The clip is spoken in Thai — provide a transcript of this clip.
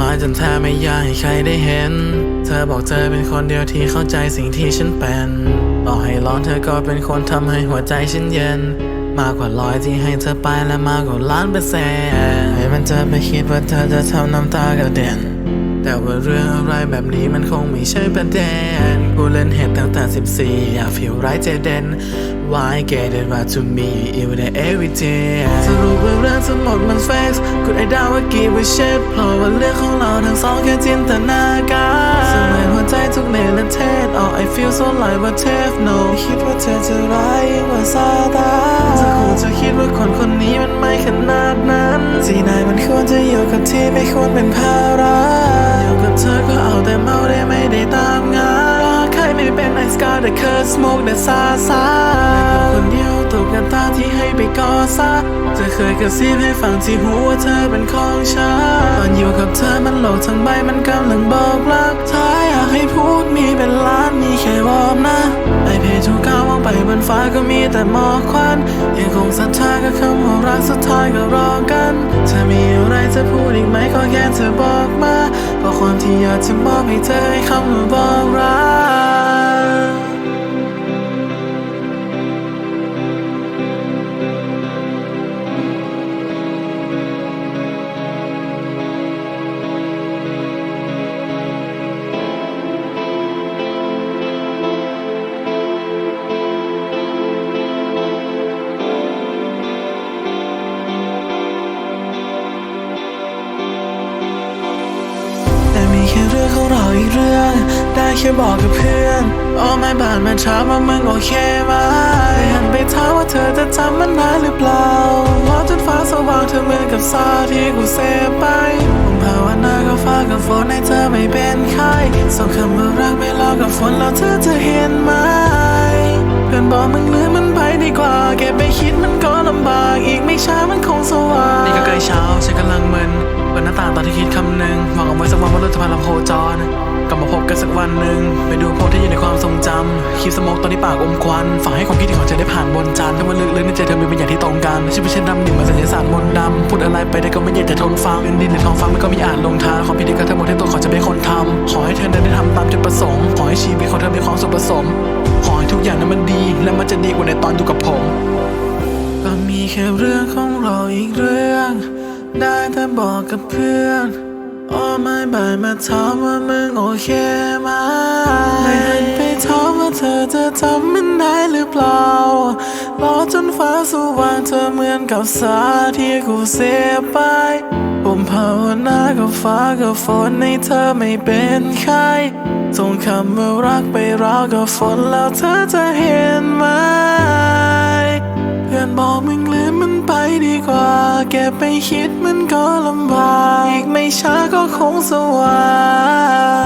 มาจนแทบไม่อยากให้ใครได้เห็น เธอบอกเธอเป็นคนเดียวที่เข้าใจสิ่งที่ฉันเป็นต่อให้ร้อนเธอก็เป็นคนทำให้หัวใจฉันเย็น มากกว่าร้อยที่ให้เธอไปและมากกว่าล้านเปอร์เซ็นต์ให้มันเธอไปคิดว่าเธอจะทำน้ำตากระเด็นแต่ว่าเรื่องอะไรแบบนี้มันคงไม่ใช่ประเด็น กูเล่นเหตุตั้งแต่ 14 อยากฟีลไรเจเดน Why get it right to me you the every day สรุปว่าเรื่องทั้งหมดมัน fake คุณไอ้ดาวว่ากี่ว่า shit เพราะว่าเรื่องของเราทั้งสองแค่จินตนาการสมัยหัวใจทุกเนรเทศ Oh I feel so like what TF no คิดว่าเธอจะร้ายยิ่งกว่าซาตานเธอคงจะคิดว่าคนคนนี้มันไม่ขนาดนั้นสีนายมันควรจะอยู่กับที่ไม่ควรเป็นภาระอยู่กับเธอก็เอาแต่เมา ไอสกาแต่เคยสโมกแต่ซาซาคนเดียวตกกันตาที่ให้ไปก่อซะจะเคยกระซิบให้ฟังที่หูว่าเธอเป็นของฉันตอนอยู่กับเธอมันโลกทั้งใบมันกำลังบอกรักถ้าอยากให้พูดมีเป็นล้านมีแค่บอกนะไอเพจทุกก้าวมองไปบนฟ้าก็มีแต่หมอกควันยังคงศรัทธากับคำว่ารักสุดท้ายก็รอกันเธอมีอะไรจะพูดอีกไหมก็แค่เธอบอกมาเพราะความที่อยากจะมอบให้เธอให้คำว่าบอกรัก แค่เรื่องของเราอีกเรื่อง ได้แค่บอกกับเพื่อนโอ้ไม่บานมาถามว่ามึงโอเคไหมหันไปถามว่าเธอจะจำมันได้หรือเปล่ารอจนฟ้าสว่างเธอเหมือนกับซาที่กูเซฟไปผมภาวนาก็ฟ้ากับฝนให้เธอไม่เป็นไข้ส่งคำว่ารักไม่รอกับฝนแล้วเธอจะเห็นไหมเพื่อนบอกมึงลืมมันไปดีกว่าเก็บไปคิดมันก็ลำบากอีกไม่ช้ามันคงสว่างนี่ก็ใกล้เช้าฉันกำลังมึนเปิดหน้าต่างตอนที่คิดคำหนึ่งหวังเอาไว้สักวัน ว่าเราจะพาลำโพจร กลับมาพบกันสักวันหนึ่งไปดูโพที่อยู่ในความทรงจำคลิปสโมกตอนที่ปากอมควันฝังให้ความคิดของเธอได้ผ่านบนจานถ้ามันลึกๆในใจเธอมีเป็นอย่างที่ตรงกันชีวิตฉันดำดิ่งมือนสัญญาศารมนดำพูดอะไรไปได้ก็ไม่อยากจะทนฟังเป็นดินในท้องฟ้ามันก็มีอ่านลงทางความผิดที่กระทำหมดให้ตัวขอจะเป็นคนทำขอให้เธอได้ทำตามจุดประสงค์ขอให้ชีวิตของเธอมีความสุขผสมขอให้ทุกอย่างนั้นมันดี และมันจะดีกว่าในตอนอยู่กับผมก็มีแค่เรื่องของเราอีกเรื่อง ได้แต่บอกกับเพื่อน โอ้ไม่บายมาถามว่ามึงโอเคไหมได้หันไปถามว่าเธอจะจำมันได้หรือเปล่ารอจนฟ้าสว่างเธอเหมือนกับสาที่กูเสียไปผมภาวนากับฟ้ากับฝนให้เธอไม่เป็นใครส่งคำว่ารักไปราวกับฝนแล้วเธอจะเห็นไหมเพื่อนบอกมึงลืมมันไปดีกว่า แกไปคิดมันก็ลำบาก ช้าก็คงสว่าง